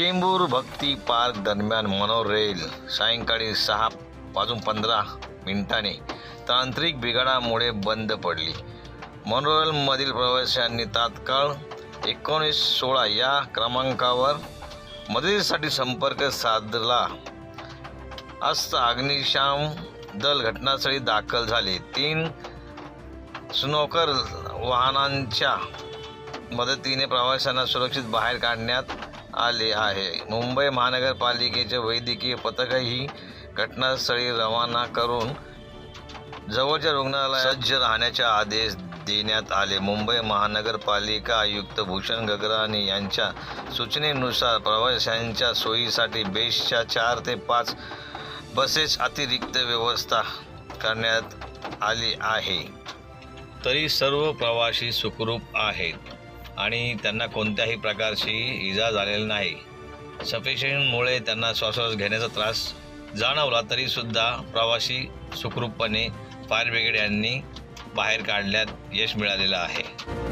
चेंबूर भक्ती park दरम्यान मनोरेल. सायंकाळी सहा वाजून पंधरा मिनिटांनी तांत्रिक बिघाडामुळे बंद पडली. मनोरेलमधील प्रवाशांनी तात्काळ एकोणीस सोळा या क्रमांकावर मदतीसाठी संपर्क साधला असता अग्निशाम दल घटनास्थळी दाखल झाले. तीन स्नोकर वाहनांच्या मदतीने प्रवाशांना सुरक्षित बाहेर काढण्यात आले आहे. मुंबई महानगरपालिकेचे वैद्यकीय पथकही घटनास्थळी रवाना करून जवळच्या रुग्णालयात सज्ज राहण्याचे आदेश देण्यात आले. मुंबई महानगरपालिका आयुक्त भूषण गगराणी यांच्या सूचनेनुसार प्रवाशांच्या सोयीसाठी बेस्टच्या चार ते पाच बसेस अतिरिक्त व्यवस्था करण्यात आली आहे. तरी सर्व प्रवासी सुखरूप आहेत. आणि त्यांना कोणत्याही प्रकारची इजा झालेली नाही. सफिशियंटमुळे त्यांना श्वासोश्वास घेण्याचा त्रास जाणवला तरीसुद्धा प्रवासी सुखरूपपणे फायर ब्रिगेड यांनी बाहेर काढण्यात यश मिळालेलं आहे.